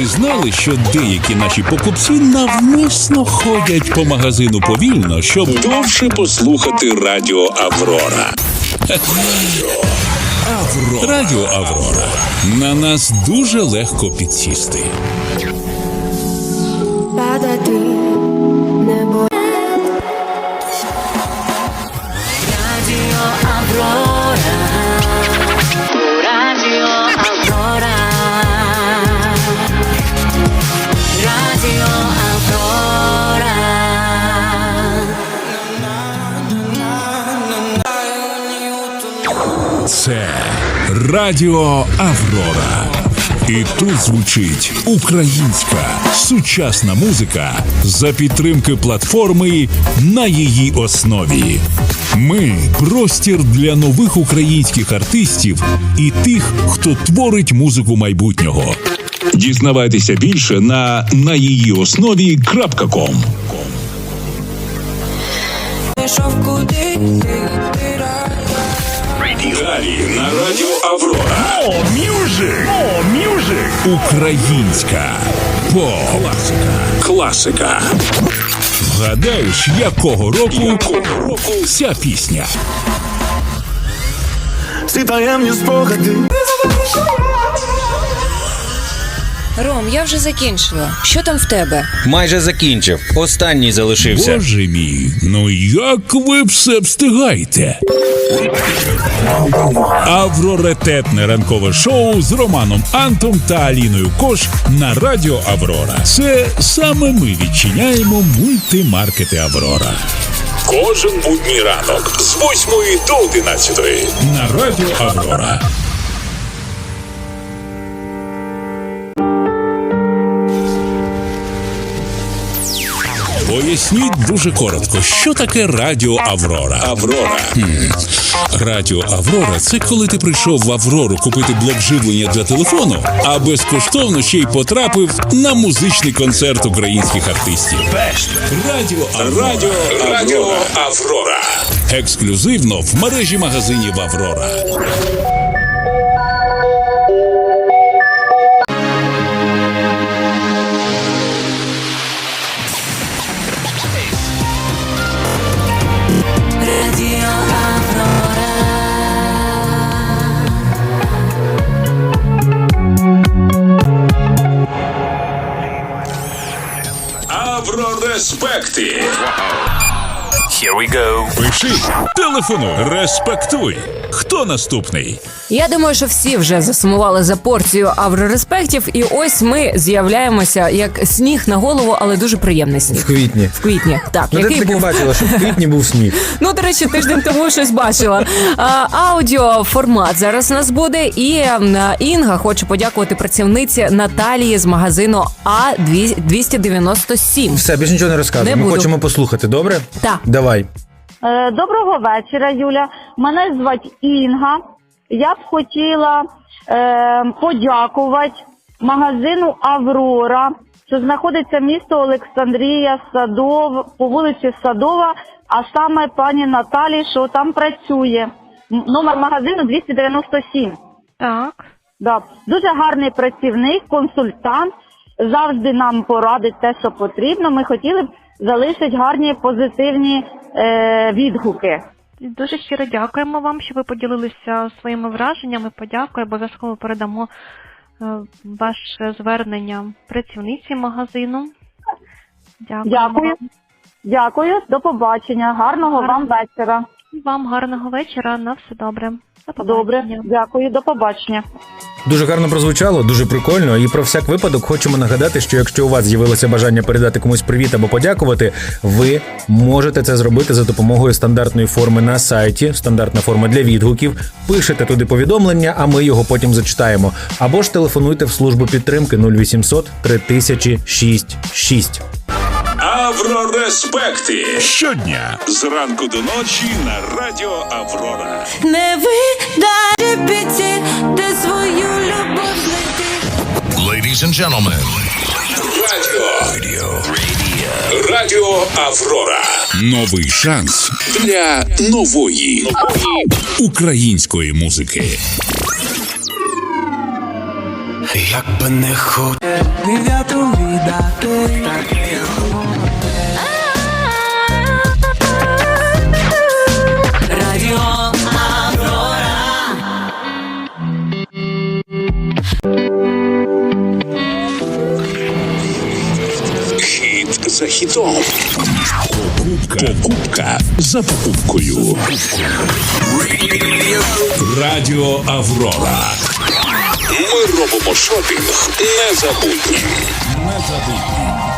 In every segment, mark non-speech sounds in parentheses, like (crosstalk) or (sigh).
ви знали, що деякі наші покупці навмисно ходять по магазину повільно, щоб довше послухати радіо Аврора. Аврора. Радіо Аврора. На нас дуже легко підсісти. Падати Радіо Аврора. І тут звучить українська сучасна музика за підтримки платформи на її основі. Ми простір для нових українських артистів і тих, хто творить музику майбутнього. Дізнавайтеся більше на на її основі.ком. пішов куди Далі на радіо Аврора. О, мюзик! О, мюзик! Українська поп. Класика. Гадаєш, якого року, якого року ця пісня? Всі таємні спогади Ром, я вже закінчила. Що там в тебе? Майже закінчив. Останній залишився. Боже мій, ну як ви все встигаєте? Авроритетне ранкове шоу з Романом Антом та Аліною Кош на радіо Аврора. Це саме ми відчиняємо мультимаркети Аврора. Кожен будній ранок з 8 до 11 на радіо Аврора. Поясніть дуже коротко, що таке Радіо Аврора. Аврора. Хм. Радіо Аврора це коли ти прийшов в Аврору купити блок живлення для телефону, а безкоштовно ще й потрапив на музичний концерт українських артистів. Радіо Аврора. Радіо, Радіо Аврора. Ексклюзивно в мережі магазинів Аврора. Аврореспекти. Here we go. Пиши, телефонуй, респектуй. Хто наступний? Я думаю, що всі вже засумували за порцію аврореспектів, і ось ми з'являємося як сніг на голову, але дуже приємний сніг. В квітні. В квітні, так, Ну, ти який таки був бачила, що в квітні був сніг. (laughs) Ну, до речі, тиждень тому щось бачила. А, аудіоформат зараз у нас буде. І м, Інга хоче подякувати працівниці Наталії з магазину А 297 Все, більше нічого не розказуй. Не Ми буду. хочемо послухати, добре? Так. Давай. Е, Доброго вечора, Юля. Мене звати Інга. Я б хотіла е, подякувати магазину Аврора, що знаходиться місто Олександрія, Садов, по вулиці Садова, а саме пані Наталі, що там працює. М- Номер магазину 297. Так. Да. Дуже гарний працівник, консультант. Завжди нам порадить те, що потрібно. Ми хотіли б залишити гарні позитивні е, відгуки. Дуже щиро дякуємо вам, що ви поділилися своїми враженнями. Подякую, обов'язково передамо е, ваше звернення працівниці магазину. Дякую. Дякую. Дякую, до побачення. Гарного вам вечора. Вам гарного вечора. На все добре. До Добре, дякую, до побачення. Дуже гарно прозвучало, дуже прикольно. І про всяк випадок хочемо нагадати, що якщо у вас з'явилося бажання передати комусь привіт або подякувати, ви можете це зробити за допомогою стандартної форми на сайті, стандартна форма для відгуків. Пишете туди повідомлення, а ми його потім зачитаємо. Або ж телефонуйте в службу підтримки 0800 3000 66. Аврореспекти. Щодня зранку до ночі на радіо Аврора. Не видає піті, Ladies and gentlemen, Радіо. Радіо. Радіо Аврора. Новий шанс для нової, української музики. Як би не хотів дев'яту віддати Хітом. Покупка. Покупка за покупкою. Радіо Аврора. Ми робимо шопінг незабутнім. Незабутнім.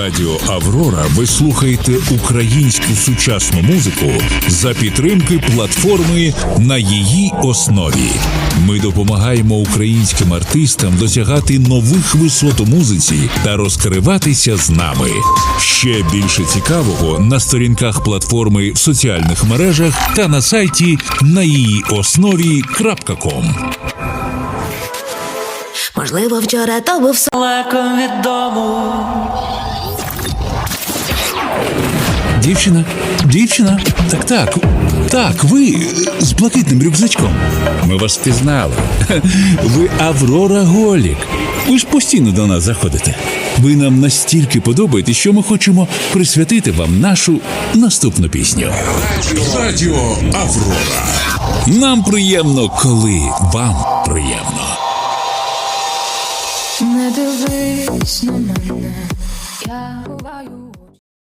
Радіо Аврора ви слухаєте українську сучасну музику за підтримки платформи на її основі. Ми допомагаємо українським артистам досягати нових висот у музиці та розкриватися з нами. Ще більше цікавого на сторінках платформи в соціальних мережах та на сайті на її основі.ком. Можливо, вчора то був. Далеко від дому. Дівчина, дівчина, так, так, так, ви з блакитним рюкзачком. Ми вас впізнали. (laughs) Ви Аврора Голік. Ви ж постійно до нас заходите. Ви нам настільки подобаєтесь, що ми хочемо присвятити вам нашу наступну пісню. Радіо Аврора. Нам приємно, коли вам приємно. Не дивись на мене.